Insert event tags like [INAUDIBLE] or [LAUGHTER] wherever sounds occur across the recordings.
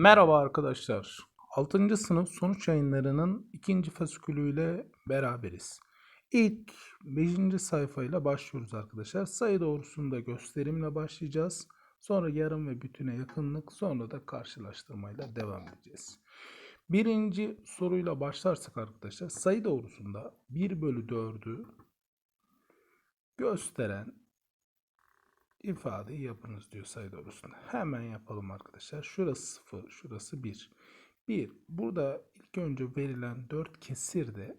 Merhaba arkadaşlar. 6. sınıf sonuç yayınlarının ikinci fasikülüyle beraberiz. İlk 5. sayfayla başlıyoruz arkadaşlar. Sayı doğrusunda gösterimle başlayacağız. Sonra yarım ve bütüne yakınlık, sonra da karşılaştırmayla devam edeceğiz. Birinci soruyla başlarsak arkadaşlar sayı doğrusunda 1 bölü 4'ü gösteren ifadeyi yapınız diyor sayı doğrusunda. Hemen yapalım arkadaşlar. Şurası 0, şurası 1. 1. Burada ilk önce verilen 4 kesirde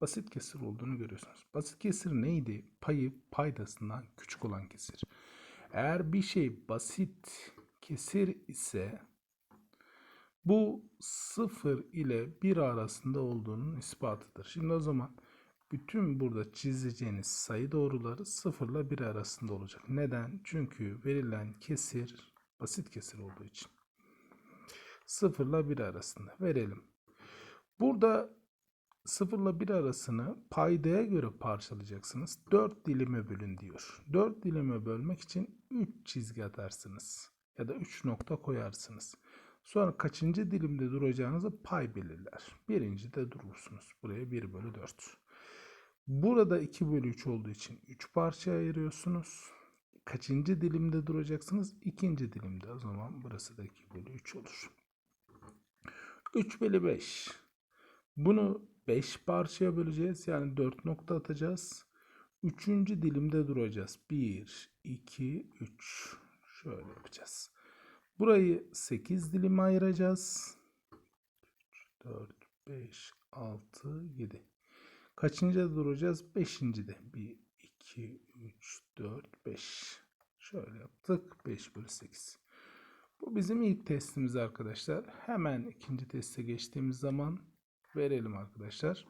basit kesir olduğunu görüyorsunuz. Basit kesir neydi? Payı paydasından küçük olan kesir. Eğer bir şey basit kesir ise bu 0 ile 1 arasında olduğunun ispatıdır. Şimdi o zaman bütün burada çizeceğiniz sayı doğruları 0 ile 1 arasında olacak. Neden? Çünkü verilen kesir basit kesir olduğu için. 0 ile 1 arasında verelim. Burada 0 ile 1 arasını paydaya göre parçalayacaksınız. 4 dilime bölün diyor. 4 dilime bölmek için 3 çizgi atarsınız. Ya da 3 nokta koyarsınız. Sonra kaçıncı dilimde duracağınızı pay belirler. Birinci de durursunuz. Buraya 1 bölü 4. Burada 2 bölü 3 olduğu için 3 parçaya ayırıyorsunuz. Kaçıncı dilimde duracaksınız? İkinci dilimde. O zaman burası da 2 bölü 3 olur. 3 bölü 5. Bunu 5 parçaya böleceğiz. Yani 4 nokta atacağız. Üçüncü dilimde duracağız. 1, 2, 3. Şöyle yapacağız. Burayı 8 dilime ayıracağız. 4, 5, 6, 7. Kaçıncıda duracağız? Beşincide. 1, 2, 3, 4, 5. Şöyle yaptık. 5 bölü 8. Bu bizim ilk testimiz arkadaşlar. Hemen ikinci teste geçtiğimiz zaman verelim arkadaşlar.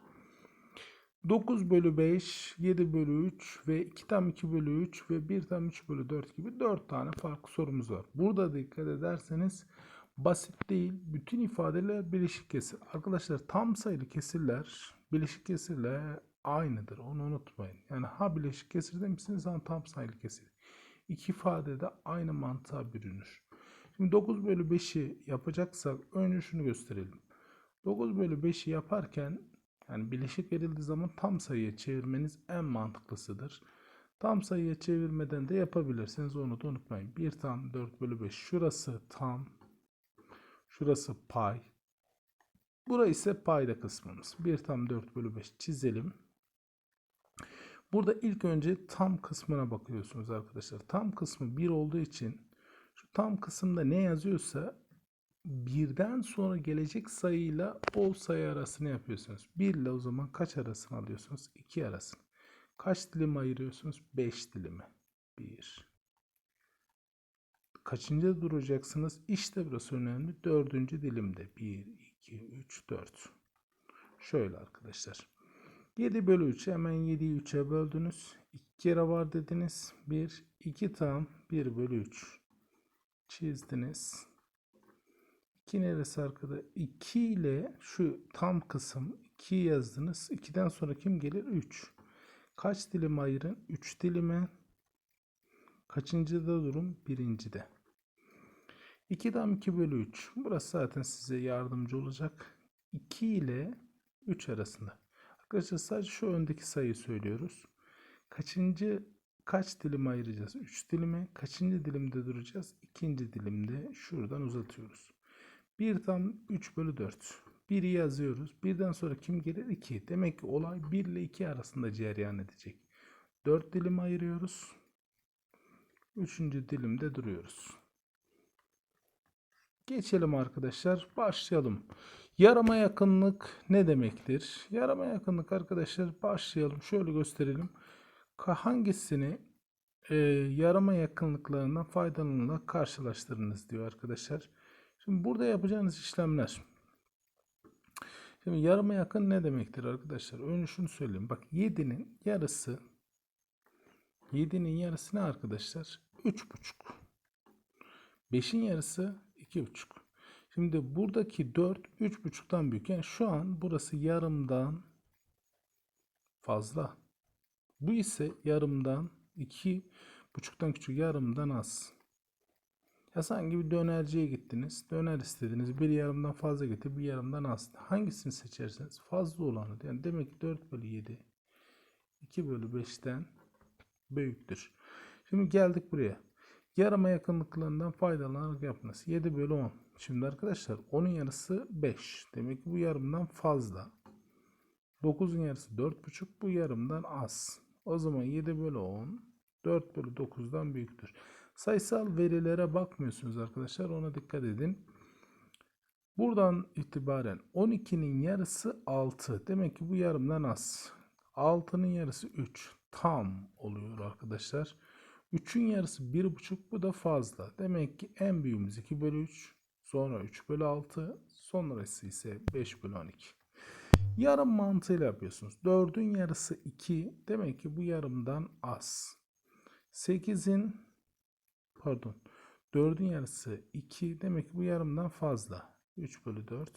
9 bölü 5, 7 bölü 3 ve 2 tam 2 bölü 3 ve 1 tam 3 bölü 4 gibi 4 tane farklı sorumuz var. Burada dikkat ederseniz basit değil, bütün ifadeler bileşik kesir. Arkadaşlar tam sayılı kesirler bileşik kesirle aynıdır. Onu unutmayın. Yani ha bileşik kesir demişsiniz ha tam sayılı kesir. İki ifade de aynı mantığa bürünür. Şimdi 9 bölü 5'i yapacaksak önce şunu gösterelim. 9 bölü 5'i yaparken yani bileşik verildiği zaman tam sayıya çevirmeniz en mantıklısıdır. Tam sayıya çevirmeden de yapabilirsiniz. Onu da unutmayın. 1 tam 4 bölü 5. Şurası tam. Şurası pay. Burası ise payda kısmımız. 1 tam 4 bölü 5 çizelim. Burada ilk önce tam kısmına bakıyorsunuz arkadaşlar. Tam kısmı 1 olduğu için şu tam kısımda ne yazıyorsa birden sonra gelecek sayıyla o sayı arasını yapıyorsunuz. 1 ile o zaman kaç arasını alıyorsunuz? 2 arasını. Kaç dilim ayırıyorsunuz? 5 dilime. 1. Kaçıncı duracaksınız? İşte burası önemli. Dördüncü dilimde. 1, 2, 3, 4. Şöyle arkadaşlar. 7 bölü 3 hemen 7'yi 3'e böldünüz. 2 kere var dediniz. 1, 2 tam 1 bölü 3. Çizdiniz. 2 neresi arkada? 2 ile şu tam kısım 2 yazdınız. 2'den sonra kim gelir? 3. Kaç dilim ayırın? 3 dilime. Kaçıncıda durum? Birincide. 2'den 2 bölü 3. Burası zaten size yardımcı olacak. 2 ile 3 arasında. Arkadaşlar sadece şu öndeki sayıyı söylüyoruz. Kaçıncı kaç dilim ayıracağız? 3 dilime. Kaçıncı dilimde duracağız? İkinci dilimde şuradan uzatıyoruz. 1 tam 3 bölü 4. 1'i yazıyoruz. Birden sonra kim gelir? 2. Demek ki olay 1 ile 2 arasında cereyan edecek. 4 dilim ayırıyoruz. Üçüncü dilimde duruyoruz. Geçelim arkadaşlar. Başlayalım. Yarama yakınlık ne demektir? Yarama yakınlık arkadaşlar başlayalım. Şöyle gösterelim. Hangisini e, yarama yakınlıklarından faydalanarak karşılaştırınız diyor arkadaşlar. Şimdi burada yapacağınız işlemler. Şimdi yarıma yakın ne demektir arkadaşlar? Önce şunu söyleyeyim. Bak 7'nin yarısı 7'nin yarısı ne arkadaşlar? 3,5. 5'in yarısı 2,5. Şimdi buradaki 4 3,5'tan büyük. Yani şu an burası yarımdan fazla. Bu ise yarımdan 2,5'tan küçük yarımdan az. Ya sanki bir dönerciye gittiniz. Döner istediniz. Bir yarımdan fazla getir, bir yarımdan az. Hangisini seçerseniz fazla olanı. Yani demek ki 4 bölü 7 2 bölü 5'ten büyüktür. Şimdi geldik buraya. Yarıma yakınlıklarından faydalanarak yapınız. 7 bölü 10. Şimdi arkadaşlar 10'un yarısı 5. Demek ki bu yarımdan fazla. 9'un yarısı 4,5. Bu yarımdan az. O zaman 7 bölü 10 4 bölü 9'dan büyüktür. Sayısal verilere bakmıyorsunuz arkadaşlar. Ona dikkat edin. Buradan itibaren 12'nin yarısı 6. Demek ki bu yarımdan az. 6'nın yarısı 3. Tam oluyor arkadaşlar. 3'ün yarısı 1,5 bu da fazla. Demek ki en büyüğümüz 2 bölü 3. Sonra 3 bölü 6. Sonrası ise 5 bölü 12. Yarım mantığıyla yapıyorsunuz. 4'ün yarısı 2. Demek ki bu yarımdan az. 8'in pardon 4'ün yarısı 2. Demek ki bu yarımdan fazla. 3 bölü 4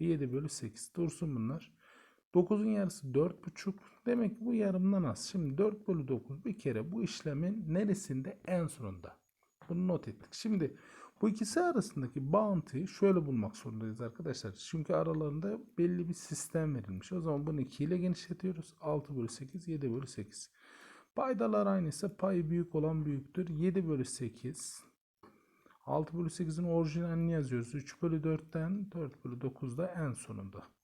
ve 7 bölü 8. Dursun bunlar. 9'un yarısı 4,5. Demek ki bu yarımdan az. Şimdi 4 bölü 9 bir kere bu işlemin neresinde? En sonunda. Bunu not ettik. Şimdi bu ikisi arasındaki bağıntıyı şöyle bulmak zorundayız arkadaşlar. Çünkü aralarında belli bir sistem verilmiş. O zaman bunu 2 ile genişletiyoruz. 6 bölü 8, 7 bölü 8. Paydalar aynıysa payı büyük olan büyüktür. 7 bölü 8. 6 bölü 8'in orijinalini yazıyoruz. 3 bölü 4'ten 4 bölü 9 da en sonunda.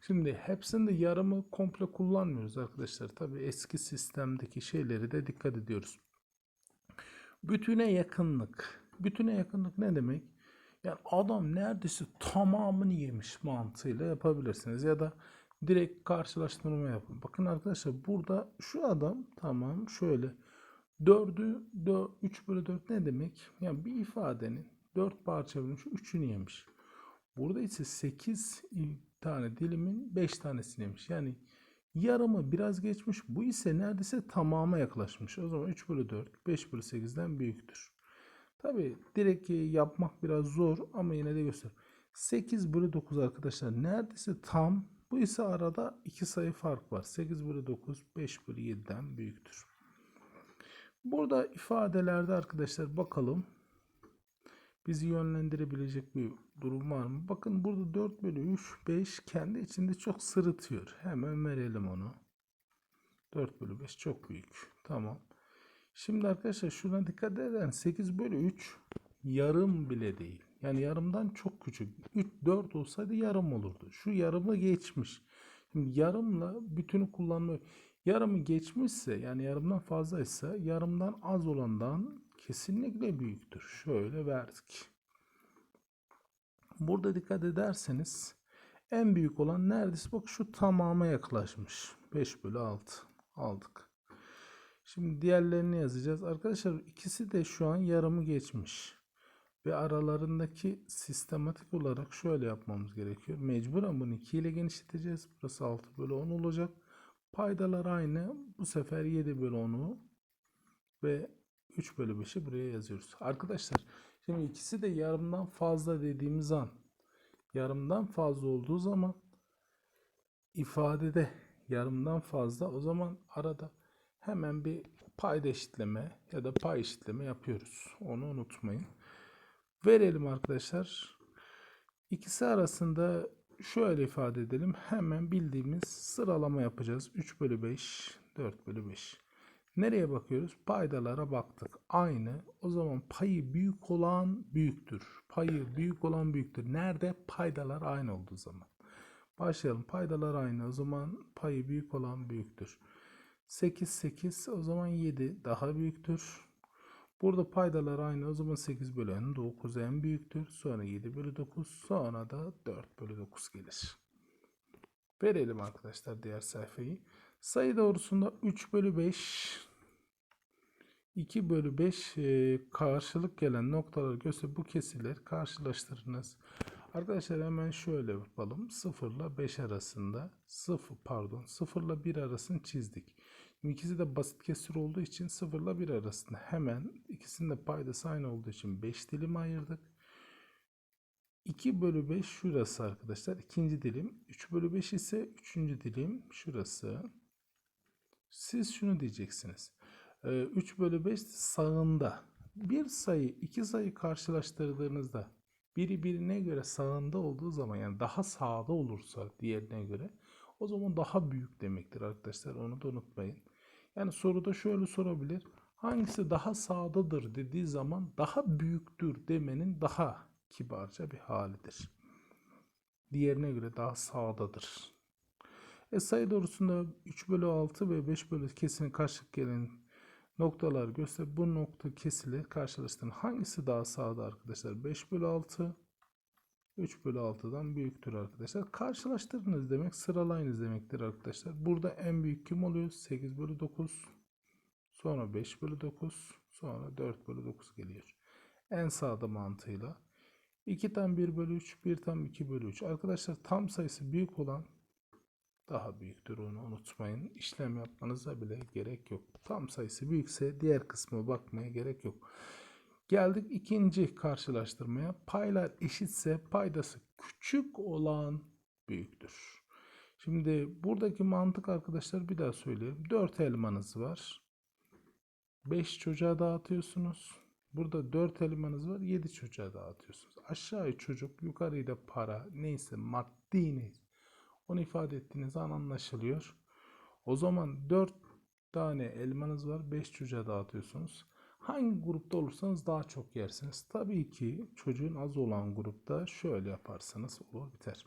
Şimdi hepsinde yarımı komple kullanmıyoruz arkadaşlar. Tabi eski sistemdeki şeyleri de dikkat ediyoruz. Bütüne yakınlık. Bütüne yakınlık ne demek? Yani adam neredeyse tamamını yemiş mantığıyla yapabilirsiniz. Ya da direkt karşılaştırma yapın. Bakın arkadaşlar burada şu adam tamam şöyle 4'ü 4, 3 bölü 4 ne demek? Yani bir ifadenin 4 parça bölünmüş 3'ünü yemiş. Burada ise 8 tane dilimin 5 tanesini yemiş. Yani yarımı biraz geçmiş. Bu ise neredeyse tamama yaklaşmış. O zaman 3 bölü 4 5 bölü 8'den büyüktür. Tabi direkt yapmak biraz zor ama yine de göster. 8 bölü 9 arkadaşlar neredeyse tam. Bu ise arada 2 sayı fark var. 8 bölü 9 5 bölü 7'den büyüktür. Burada ifadelerde arkadaşlar bakalım. Bizi yönlendirebilecek bir durum var mı? Bakın burada 4 bölü 3 5 kendi içinde çok sırıtıyor. Hemen verelim onu. 4 bölü 5 çok büyük. Tamam. Şimdi arkadaşlar şuna dikkat edin. 8 bölü 3 yarım bile değil. Yani yarımdan çok küçük. 3, 4 olsaydı yarım olurdu. Şu yarımı geçmiş. Şimdi yarımla bütünü kullanma. Yarımı geçmişse yani yarımdan fazlaysa yarımdan az olandan kesinlikle büyüktür. Şöyle verdik. Burada dikkat ederseniz en büyük olan neredeyse bak şu tamama yaklaşmış. 5 bölü 6 aldık. Şimdi diğerlerini yazacağız. Arkadaşlar ikisi de şu an yarımı geçmiş. Ve aralarındaki sistematik olarak şöyle yapmamız gerekiyor. Mecburen bunu 2 ile genişleteceğiz. Burası 6 bölü 10 olacak. Paydalar aynı. Bu sefer 7 bölü 10'u ve 3 bölü 5'i buraya yazıyoruz. Arkadaşlar şimdi ikisi de yarımdan fazla dediğimiz an yarımdan fazla olduğu zaman ifadede yarımdan fazla o zaman arada hemen bir payda eşitleme ya da pay eşitleme yapıyoruz. Onu unutmayın. Verelim arkadaşlar. İkisi arasında şöyle ifade edelim. Hemen bildiğimiz sıralama yapacağız. 3 bölü 5, 4 bölü 5. Nereye bakıyoruz? Paydalara baktık. Aynı. O zaman payı büyük olan büyüktür. Payı büyük olan büyüktür. Nerede? Paydalar aynı olduğu zaman. Başlayalım. Paydalar aynı. O zaman payı büyük olan büyüktür. 8, 8. O zaman 7 daha büyüktür. Burada paydalar aynı. O zaman 8 bölü n 9 en büyüktür. Sonra 7 bölü 9. Sonra da 4 bölü 9 gelir. Verelim arkadaşlar diğer sayfayı. Sayı doğrusunda 3 bölü 5 2 bölü 5 e, karşılık gelen noktaları göster bu kesirler karşılaştırınız. Arkadaşlar hemen şöyle yapalım. 0 ile 5 arasında 0 pardon 0 ile 1 arasını çizdik. Şimdi ikisi de basit kesir olduğu için 0 ile 1 arasında hemen ikisinin de paydası aynı olduğu için 5 dilim ayırdık. 2 bölü 5 şurası arkadaşlar. ikinci dilim. 3 bölü 5 ise üçüncü dilim şurası. Siz şunu diyeceksiniz. 3 bölü 5 sağında. bir sayı iki sayı karşılaştırdığınızda biri birine göre sağında olduğu zaman yani daha sağda olursa diğerine göre o zaman daha büyük demektir arkadaşlar. Onu da unutmayın. Yani soruda şöyle sorabilir. Hangisi daha sağdadır dediği zaman daha büyüktür demenin daha kibarca bir halidir. Diğerine göre daha sağdadır. E sayı doğrusunda 3 bölü 6 ve 5 bölü kesinin karşılık gelen noktalar göster. Bu nokta kesiyle karşılaştırın. Hangisi daha sağda arkadaşlar? 5 bölü 6 3 bölü 6'dan büyüktür arkadaşlar. Karşılaştırınız demek sıralayınız demektir arkadaşlar. Burada en büyük kim oluyor? 8 bölü 9 sonra 5 bölü 9 sonra 4 bölü 9 geliyor. En sağda mantığıyla. 2 tam 1 bölü 3 1 tam 2 bölü 3. Arkadaşlar tam sayısı büyük olan daha büyüktür onu unutmayın. İşlem yapmanıza bile gerek yok. Tam sayısı büyükse diğer kısmı bakmaya gerek yok. Geldik ikinci karşılaştırmaya. Paylar eşitse paydası küçük olan büyüktür. Şimdi buradaki mantık arkadaşlar bir daha söyleyeyim. 4 elmanız var. 5 çocuğa dağıtıyorsunuz. Burada 4 elmanız var. 7 çocuğa dağıtıyorsunuz. Aşağıya çocuk, yukarıyı da para, neyse maddi neyse. Onu ifade ettiğiniz an anlaşılıyor. O zaman 4 tane elmanız var. 5 çocuğa dağıtıyorsunuz. Hangi grupta olursanız daha çok yersiniz. Tabii ki çocuğun az olan grupta şöyle yaparsanız olur biter.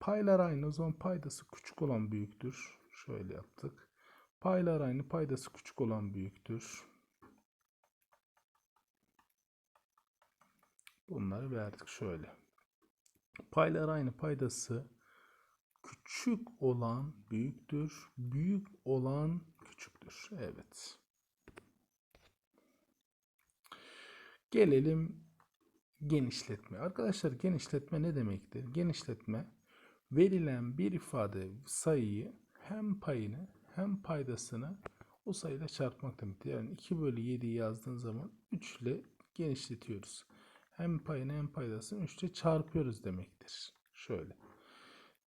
Paylar aynı o zaman paydası küçük olan büyüktür. Şöyle yaptık. Paylar aynı paydası küçük olan büyüktür. Bunları verdik şöyle. Paylar aynı paydası küçük olan büyüktür. Büyük olan küçüktür. Evet. Gelelim genişletme. Arkadaşlar genişletme ne demektir? Genişletme verilen bir ifade sayıyı hem payını hem paydasını o sayıyla çarpmak demektir. Yani 2 bölü 7'yi yazdığın zaman 3 ile genişletiyoruz. Hem payını hem paydasını 3 ile çarpıyoruz demektir. Şöyle.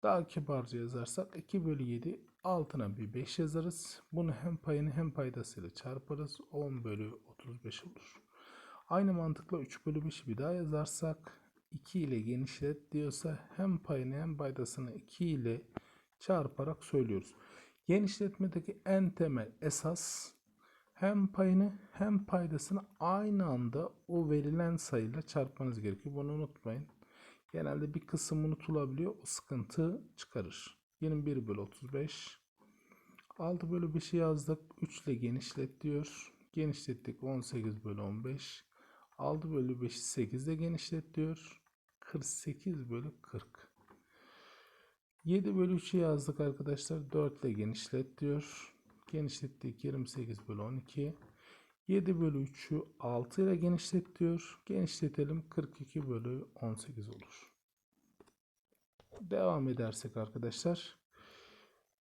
Daha kibarca yazarsak 2 bölü 7 altına bir 5 yazarız. Bunu hem payını hem paydasıyla çarparız. 10 bölü 35 olur. Aynı mantıkla 3 bölü 5'i bir daha yazarsak 2 ile genişlet diyorsa hem payını hem paydasını 2 ile çarparak söylüyoruz. Genişletmedeki en temel esas hem payını hem paydasını aynı anda o verilen sayıyla çarpmanız gerekiyor. Bunu unutmayın. Genelde bir kısım unutulabiliyor. O sıkıntı çıkarır. 21 bölü 35. 6 bölü 5'i yazdık. 3 ile genişlet diyor. Genişlettik 18 bölü 15. 6 bölü 5'i 8 ile genişlet diyor. 48 bölü 40. 7 bölü 3'ü yazdık arkadaşlar. 4 ile genişlet diyor. Genişlettik 28 bölü 12. 7 bölü 3'ü 6 ile genişlet diyor. Genişletelim 42 bölü 18 olur. Devam edersek arkadaşlar.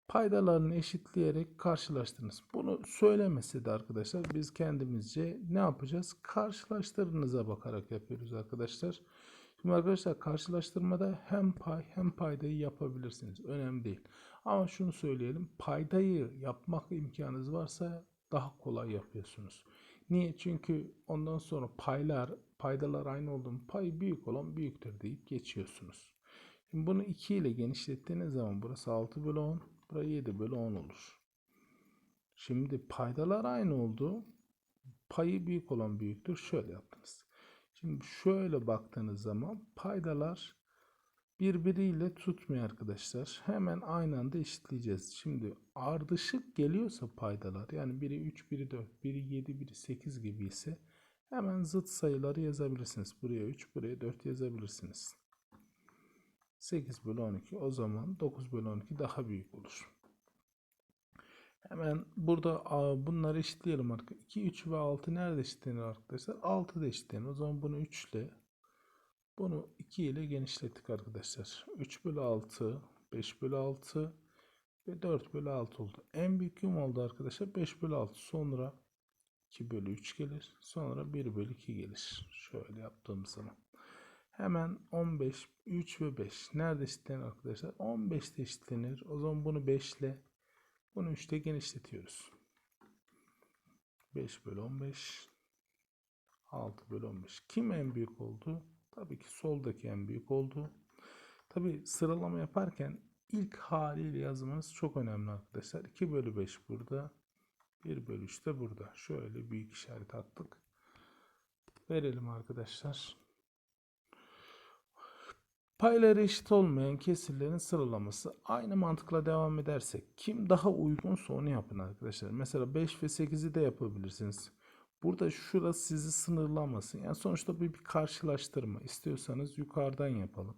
Paydalarını eşitleyerek karşılaştırınız. Bunu söylemese de arkadaşlar biz kendimizce ne yapacağız? Karşılaştırınıza bakarak yapıyoruz arkadaşlar. Şimdi arkadaşlar karşılaştırmada hem pay hem paydayı yapabilirsiniz. Önemli değil. Ama şunu söyleyelim. Paydayı yapmak imkanınız varsa daha kolay yapıyorsunuz. Niye? Çünkü ondan sonra paylar, paydalar aynı olduğunda pay büyük olan büyüktür deyip geçiyorsunuz. Şimdi bunu 2 ile genişlettiğiniz zaman burası 6 bölü 10, burası 7 bölü 10 olur. Şimdi paydalar aynı oldu. Payı büyük olan büyüktür. Şöyle yaptınız. Şimdi şöyle baktığınız zaman paydalar birbiriyle tutmuyor arkadaşlar. Hemen aynı anda eşitleyeceğiz. Şimdi ardışık geliyorsa paydalar yani biri 3, biri 4, biri 7, biri 8 gibi ise hemen zıt sayıları yazabilirsiniz. Buraya 3, buraya 4 yazabilirsiniz. 8 bölü 12 o zaman 9 bölü 12 daha büyük olur. Hemen burada bunları eşitleyelim arkadaşlar. 2, 3 ve 6 nerede eşitlenir arkadaşlar? 6 da eşitlenir. O zaman bunu 3 ile bunu 2 ile genişlettik arkadaşlar. 3 bölü 6, 5 bölü 6 ve 4 bölü 6 oldu. En büyük yum oldu arkadaşlar. 5 bölü 6 sonra 2 bölü 3 gelir. Sonra 1 bölü 2 gelir. Şöyle yaptığımız zaman. Hemen 15, 3 ve 5. Nerede eşitlenir arkadaşlar? 15'te eşitlenir. O zaman bunu 5 ile bunu 3'te genişletiyoruz. 5 bölü 15 6 bölü 15. Kim en büyük oldu? Tabii ki soldaki en büyük oldu. Tabii sıralama yaparken ilk haliyle yazmanız çok önemli arkadaşlar. 2 bölü 5 burada. 1 bölü 3 de burada. Şöyle büyük işaret attık. Verelim arkadaşlar. Payları eşit olmayan kesirlerin sıralaması aynı mantıkla devam edersek kim daha uygunsa onu yapın arkadaşlar. Mesela 5 ve 8'i de yapabilirsiniz. Burada şurası sizi sınırlamasın. Yani sonuçta bu bir karşılaştırma. İstiyorsanız yukarıdan yapalım.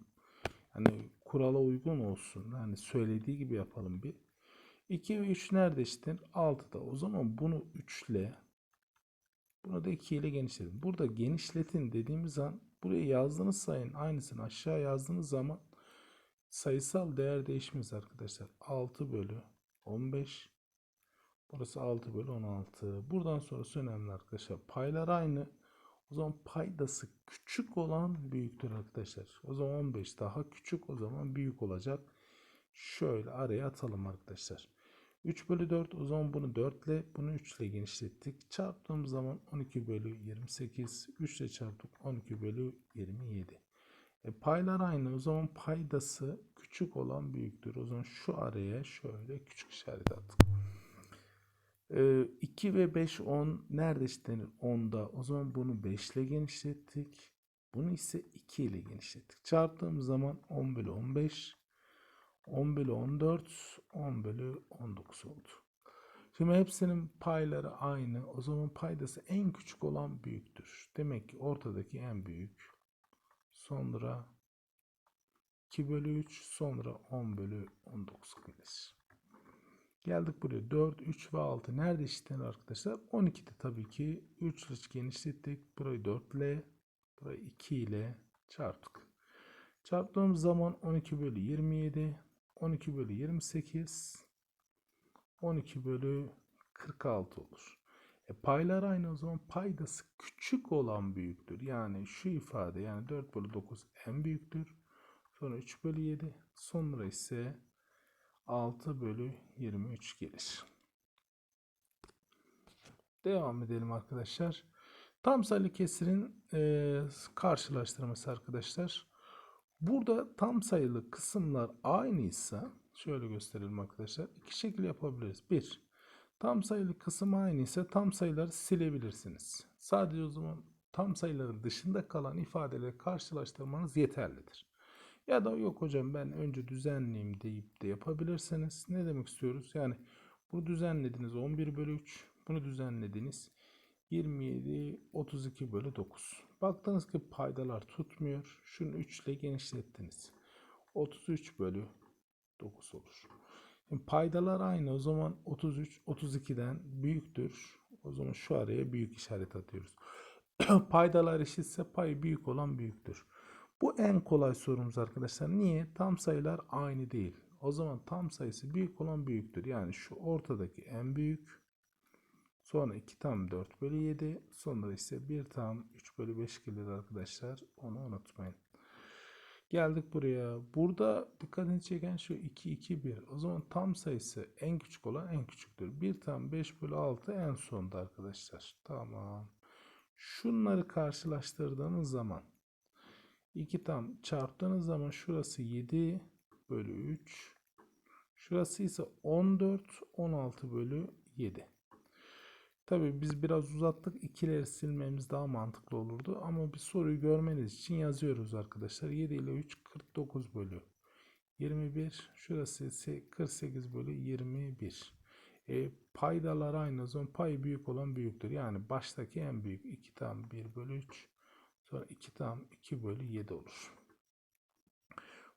Hani kurala uygun olsun. Hani söylediği gibi yapalım bir. 2 ve 3 nerede eşittir? 6'da. O zaman bunu 3 ile bunu da 2 ile genişletin. Burada genişletin dediğimiz an buraya yazdığınız sayının aynısını aşağı yazdığınız zaman sayısal değer değişmez arkadaşlar. 6 bölü 15 Burası 6 bölü 16. Buradan sonrası önemli arkadaşlar. Paylar aynı. O zaman paydası küçük olan büyüktür arkadaşlar. O zaman 15 daha küçük o zaman büyük olacak. Şöyle araya atalım arkadaşlar. 3 bölü 4 o zaman bunu 4 ile bunu 3 ile genişlettik. Çarptığımız zaman 12 bölü 28 3 ile çarptık 12 bölü 27. E, paylar aynı o zaman paydası küçük olan büyüktür. O zaman şu araya şöyle küçük işaret attık. E, 2 ve 5 10 nerede eşitlenir? 10'da. O zaman bunu 5 ile genişlettik. Bunu ise 2 ile genişlettik. Çarptığımız zaman 10 bölü 15 10 bölü 14, 10 bölü 19 oldu. Şimdi hepsinin payları aynı. O zaman paydası en küçük olan büyüktür. Demek ki ortadaki en büyük. Sonra 2 bölü 3, sonra 10 bölü 19 gelir. Geldik buraya. 4, 3 ve 6. Nerede eşitlenir arkadaşlar? 12'de tabii ki. 3 ile genişlettik. Burayı 4 ile, burayı 2 ile çarptık. Çarptığımız zaman 12 bölü 27, 12 bölü 28 12 bölü 46 olur. E paylar aynı o zaman paydası küçük olan büyüktür. Yani şu ifade yani 4 bölü 9 en büyüktür. Sonra 3 bölü 7 sonra ise 6 bölü 23 gelir. Devam edelim arkadaşlar. Tam sayılı kesirin e, karşılaştırması arkadaşlar. Burada tam sayılı kısımlar aynıysa şöyle gösterelim arkadaşlar. İki şekilde yapabiliriz. Bir, tam sayılı kısım aynıysa tam sayıları silebilirsiniz. Sadece o zaman tam sayıların dışında kalan ifadeleri karşılaştırmanız yeterlidir. Ya da yok hocam ben önce düzenleyeyim deyip de yapabilirsiniz. Ne demek istiyoruz? Yani bunu düzenlediniz 11 bölü 3. Bunu düzenlediniz 27 32 bölü 9. Baktınız ki paydalar tutmuyor. Şunu 3 ile genişlettiniz. 33 bölü 9 olur. Şimdi paydalar aynı. O zaman 33 32'den büyüktür. O zaman şu araya büyük işaret atıyoruz. [CLEARS THROAT] paydalar eşitse pay büyük olan büyüktür. Bu en kolay sorumuz arkadaşlar. Niye? Tam sayılar aynı değil. O zaman tam sayısı büyük olan büyüktür. Yani şu ortadaki en büyük Sonra 2 tam 4 bölü 7. Sonra ise 1 tam 3 bölü 5 gelir arkadaşlar. Onu unutmayın. Geldik buraya. Burada dikkatini çeken şu 2, 2, 1. O zaman tam sayısı en küçük olan en küçüktür. 1 tam 5 bölü 6 en sonda arkadaşlar. Tamam. Şunları karşılaştırdığınız zaman 2 tam çarptığınız zaman şurası 7 bölü 3. Şurası ise 14, 16 bölü 7. Tabii biz biraz uzattık. İkileri silmemiz daha mantıklı olurdu. Ama bir soruyu görmeniz için yazıyoruz arkadaşlar. 7 ile 3 49 bölü 21. Şurası ise 48 bölü 21. E, paydalar aynı o zaman pay büyük olan büyüktür. Yani baştaki en büyük 2 tam 1 bölü 3. Sonra 2 tam 2 bölü 7 olur.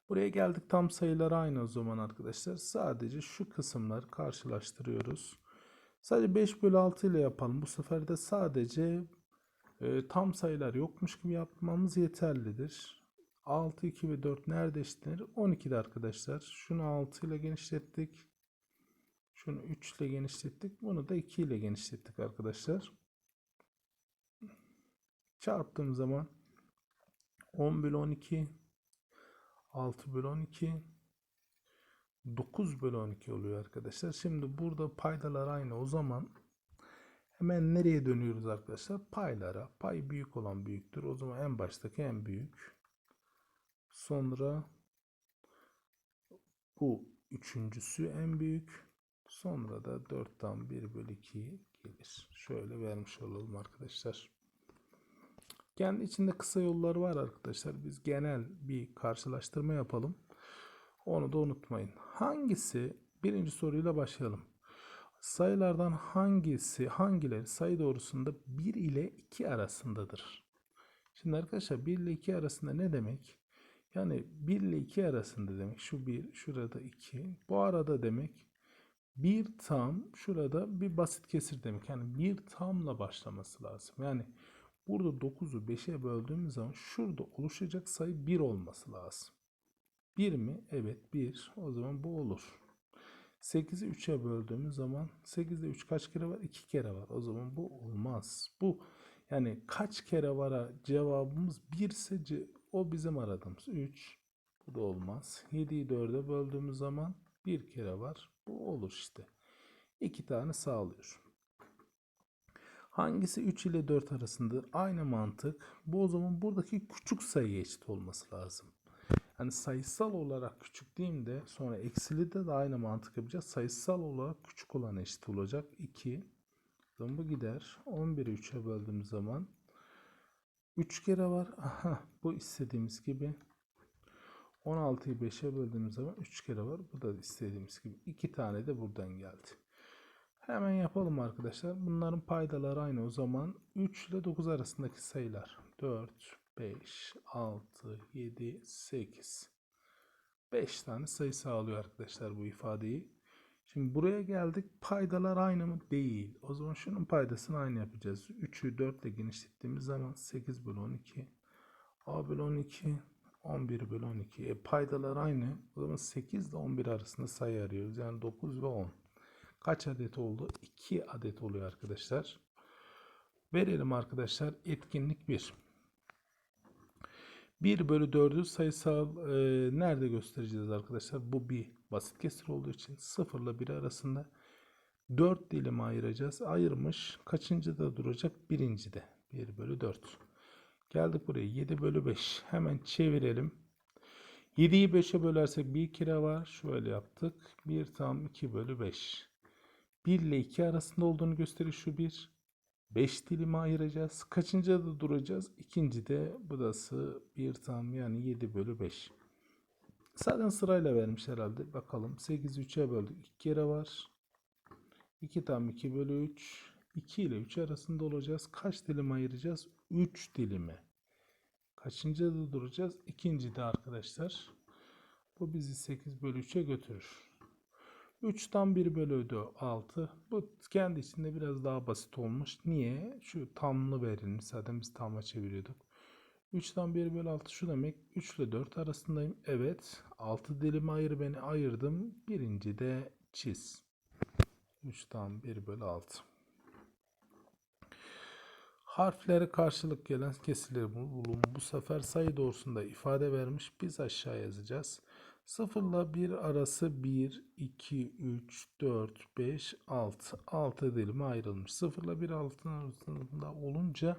Buraya geldik tam sayılar aynı o zaman arkadaşlar. Sadece şu kısımları karşılaştırıyoruz. Sadece 5 bölü 6 ile yapalım. Bu sefer de sadece e, tam sayılar yokmuş gibi yapmamız yeterlidir. 6, 2 ve 4 nerede eşitlenir? 12'de arkadaşlar. Şunu 6 ile genişlettik. Şunu 3 ile genişlettik. Bunu da 2 ile genişlettik arkadaşlar. Çarptığım zaman 10 bölü 12 6 bölü 12 9 bölü 12 oluyor arkadaşlar. Şimdi burada paydalar aynı. O zaman Hemen nereye dönüyoruz arkadaşlar? Paylara. Pay büyük olan büyüktür. O zaman en baştaki en büyük. Sonra bu üçüncüsü en büyük. Sonra da 4'ten 1 bölü 2 gelir. Şöyle vermiş olalım arkadaşlar. Kendi içinde kısa yollar var arkadaşlar. Biz genel bir karşılaştırma yapalım. Onu da unutmayın. Hangisi birinci soruyla başlayalım. Sayılardan hangisi hangileri sayı doğrusunda 1 ile 2 arasındadır? Şimdi arkadaşlar 1 ile 2 arasında ne demek? Yani 1 ile 2 arasında demek. Şu 1, şurada 2. Bu arada demek 1 tam, şurada bir basit kesir demek. Yani 1 tamla başlaması lazım. Yani burada 9'u 5'e böldüğümüz zaman şurada oluşacak sayı 1 olması lazım. 1 mi? Evet 1. O zaman bu olur. 8'i 3'e böldüğümüz zaman 8'de 3 kaç kere var? 2 kere var. O zaman bu olmaz. Bu yani kaç kere vara cevabımız 1 ise o bizim aradığımız 3. Bu da olmaz. 7'yi 4'e böldüğümüz zaman 1 kere var. Bu olur işte. 2 tane sağlıyor. Hangisi 3 ile 4 arasındadır? Aynı mantık. Bu o zaman buradaki küçük sayıya eşit olması lazım. Hani sayısal olarak küçük diyeyim de sonra eksili de de aynı mantık yapacağız. Sayısal olarak küçük olan eşit olacak. 2. O zaman bu gider. 11'i 3'e böldüğümüz zaman 3 kere var. Aha bu istediğimiz gibi. 16'yı 5'e böldüğümüz zaman 3 kere var. Bu da istediğimiz gibi. 2 tane de buradan geldi. Hemen yapalım arkadaşlar. Bunların paydaları aynı. O zaman 3 ile 9 arasındaki sayılar. 4, 5, 6, 7, 8. 5 tane sayı sağlıyor arkadaşlar bu ifadeyi. Şimdi buraya geldik. Paydalar aynı mı? Değil. O zaman şunun paydasını aynı yapacağız. 3'ü 4 ile genişlettiğimiz zaman 8 bölü 12. A bölü 12. 11 bölü 12. E, paydalar aynı. O zaman 8 ile 11 arasında sayı arıyoruz. Yani 9 ve 10. Kaç adet oldu? 2 adet oluyor arkadaşlar. Verelim arkadaşlar. Etkinlik 1. 1 bölü 4'ü sayısal e, nerede göstereceğiz arkadaşlar? Bu bir basit kesir olduğu için 0 ile 1 arasında 4 dilime ayıracağız. Ayırmış. Kaçıncı da duracak? Birinci de. 1 bölü 4. Geldik buraya. 7 bölü 5. Hemen çevirelim. 7'yi 5'e bölersek bir kere var. Şöyle yaptık. 1 tam 2 bölü 5. 1 ile 2 arasında olduğunu gösterir şu 1. 5 dilime ayıracağız. Kaçıncı da duracağız? İkinci de burası 1 tam yani 7 bölü 5. Zaten sırayla vermiş herhalde. Bakalım 8'i 3'e böldük. 2 kere var. 2 tam 2 bölü 3. 2 ile 3 arasında olacağız. Kaç dilim ayıracağız? 3 dilime. Kaçıncı da duracağız? İkinci de arkadaşlar. Bu bizi 8 bölü 3'e götürür. 3'ten 1 bölü 6. Bu kendi içinde biraz daha basit olmuş. Niye? Şu tamlı verilmiş. Zaten biz tamla çeviriyorduk. 3'ten 1 bölü 6 şu demek. 3 ile 4 arasındayım. Evet. 6 dilime ayır beni ayırdım. Birinci de çiz. 3'ten 1 bölü 6. Harflere karşılık gelen kesirleri bulun. Bu sefer sayı doğrusunda ifade vermiş. Biz aşağı yazacağız. 0 ile 1 arası 1, 2, 3, 4, 5, 6. 6 dilime ayrılmış. 0 ile 1 altın arasında olunca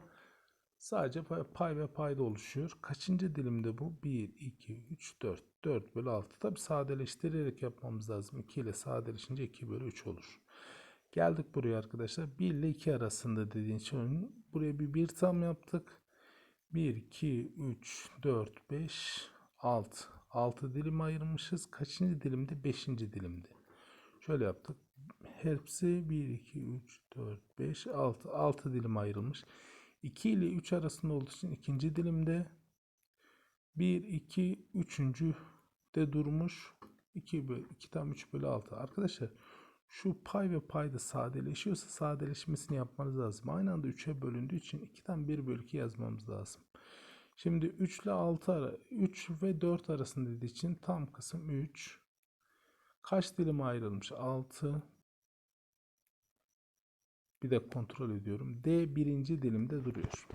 sadece pay, ve payda oluşuyor. Kaçıncı dilimde bu? 1, 2, 3, 4. 4 bölü 6. Tabi sadeleştirerek yapmamız lazım. 2 ile sadeleşince 2 bölü 3 olur. Geldik buraya arkadaşlar. 1 ile 2 arasında dediğin için buraya bir 1 tam yaptık. 1, 2, 3, 4, 5, 6. 6 dilim ayırmışız. Kaçıncı dilimde? 5. dilimde. Şöyle yaptık. Hepsi 1, 2, 3, 4, 5, 6. 6 dilim ayrılmış. 2 ile 3 arasında olduğu için ikinci dilimde 1, 2, 3. de durmuş. 2, bölü, 2 tam 3 bölü 6. Arkadaşlar şu pay ve payda sadeleşiyorsa sadeleşmesini yapmanız lazım. Aynı anda 3'e bölündüğü için 2'den 1 bölü 2 yazmamız lazım. Şimdi 3 ile 6 ara 3 ve 4 arasında dediği için tam kısım 3. Kaç dilim ayrılmış? 6. Bir de kontrol ediyorum. D birinci dilimde duruyor.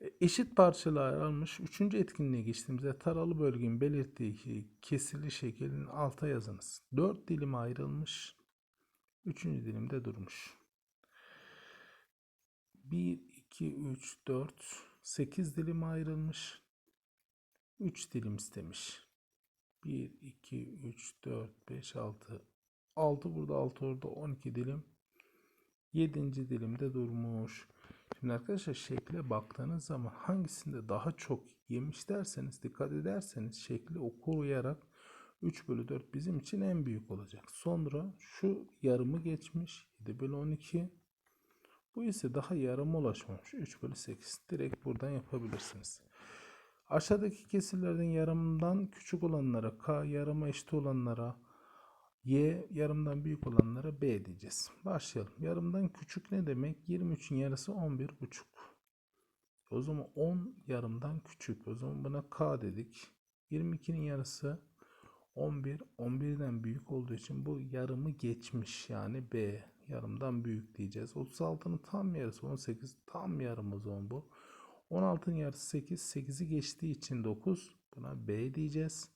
E, Eşit parçalar almış. Üçüncü etkinliğe geçtiğimizde taralı bölgenin belirttiği kesirli şeklin alta yazınız. 4 dilim ayrılmış. Üçüncü dilimde durmuş. 1, 2, 3, 4, 8 dilim ayrılmış. 3 dilim istemiş. 1, 2, 3, 4, 5, 6. 6 burada 6 orada 12 dilim. 7. dilimde durmuş. Şimdi arkadaşlar şekle baktığınız zaman hangisinde daha çok yemiş derseniz dikkat ederseniz şekli okuyarak 3 bölü 4 bizim için en büyük olacak. Sonra şu yarımı geçmiş 7 bölü 12. Bu ise daha yarıma ulaşmamış 3 bölü 8. Direkt buradan yapabilirsiniz. Aşağıdaki kesirlerden yarımdan küçük olanlara K, yarıma eşit olanlara Y, yarımdan büyük olanlara B diyeceğiz. Başlayalım. Yarımdan küçük ne demek? 23'ün yarısı 11,5. O zaman 10 yarımdan küçük. O zaman buna K dedik. 22'nin yarısı 11. 11'den büyük olduğu için bu yarımı geçmiş. Yani B yarımdan büyük diyeceğiz. 36'nın tam yarısı 18. Tam yarım o bu. 16'nın yarısı 8. 8'i geçtiği için 9. Buna B diyeceğiz.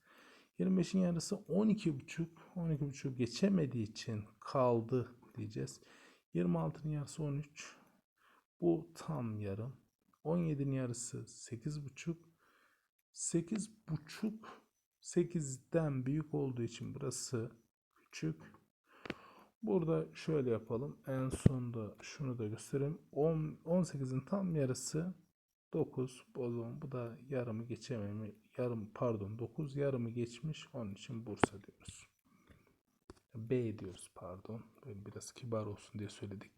25'in yarısı 12,5. 12,5 geçemediği için kaldı diyeceğiz. 26'nın yarısı 13. Bu tam yarım. 17'nin yarısı 8,5. 8,5 8'den büyük olduğu için burası küçük. Burada şöyle yapalım. En sonda şunu da göstereyim. 10, 18'in tam yarısı 9. O zaman bu da yarımı geçememi yarım pardon 9 yarımı geçmiş. Onun için Bursa diyoruz. B diyoruz pardon. Böyle biraz kibar olsun diye söyledik.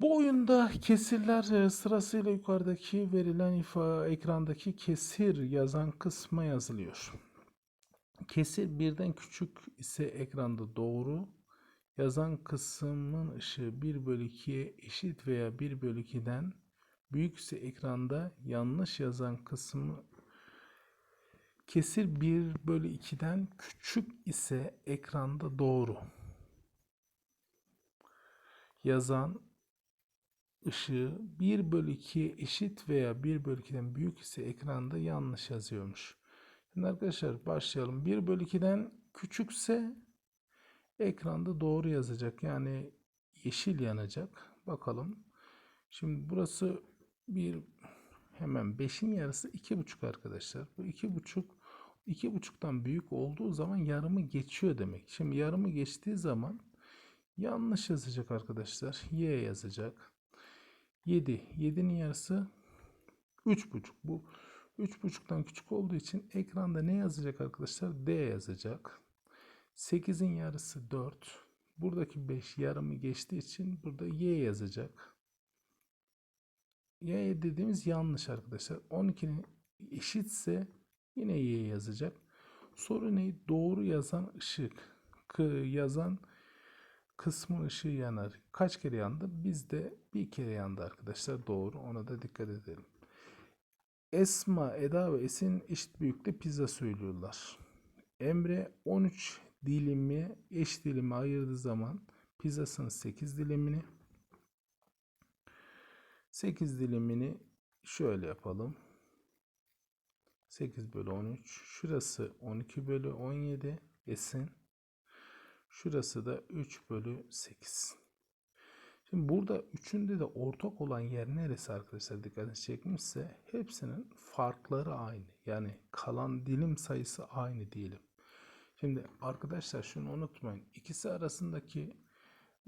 Bu oyunda kesirler e, sırasıyla yukarıdaki verilen ifa ekrandaki kesir yazan kısma yazılıyor. Kesir birden küçük ise ekranda doğru. Yazan kısmın ışığı 1 bölü 2'ye eşit veya 1 bölü 2'den büyük ise ekranda yanlış yazan kısmı. Kesir 1 bölü 2'den küçük ise ekranda doğru. Yazan ışığı 1 bölü 2'ye eşit veya 1 bölü 2'den büyük ise ekranda yanlış yazıyormuş. Şimdi arkadaşlar başlayalım. 1 bölü 2'den küçükse ekranda doğru yazacak. Yani yeşil yanacak. Bakalım. Şimdi burası bir hemen 5'in yarısı 2,5 arkadaşlar. Bu 2,5 2,5'tan büyük olduğu zaman yarımı geçiyor demek. Şimdi yarımı geçtiği zaman yanlış yazacak arkadaşlar. Y yazacak. 7. 7'nin yarısı 3,5. Bu 3,5'tan küçük olduğu için ekranda ne yazacak arkadaşlar? D yazacak. 8'in yarısı 4. Buradaki 5 yarımı geçtiği için burada Y yazacak. Y dediğimiz yanlış arkadaşlar. 12'nin eşitse yine Y yazacak. Soru ne? Doğru yazan ışık. K yazan kısmı ışığı yanar. Kaç kere yandı? Bizde bir kere yandı arkadaşlar. Doğru. Ona da dikkat edelim. Esma, Eda ve Esin eşit büyüklükte pizza söylüyorlar. Emre 13 dilimi eş dilimi ayırdığı zaman pizzasının 8 dilimini 8 dilimini şöyle yapalım. 8 bölü 13. Şurası 12 bölü 17 Esin. Şurası da 3 bölü 8. Şimdi burada üçünde de ortak olan yer neresi arkadaşlar dikkatinizi çekmişse hepsinin farkları aynı. Yani kalan dilim sayısı aynı diyelim. Şimdi arkadaşlar şunu unutmayın. İkisi arasındaki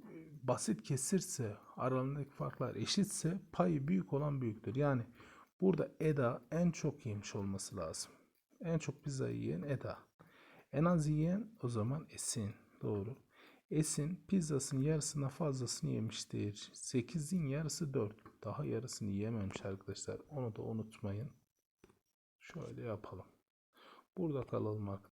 e, basit kesirse aralarındaki farklar eşitse payı büyük olan büyüktür. Yani burada Eda en çok yemiş olması lazım. En çok pizza yiyen Eda. En az yiyen o zaman Esin. Doğru. Esin pizzasının yarısına fazlasını yemiştir. 8'in yarısı 4. Daha yarısını yememiş arkadaşlar. Onu da unutmayın. Şöyle yapalım. Burada arkadaşlar.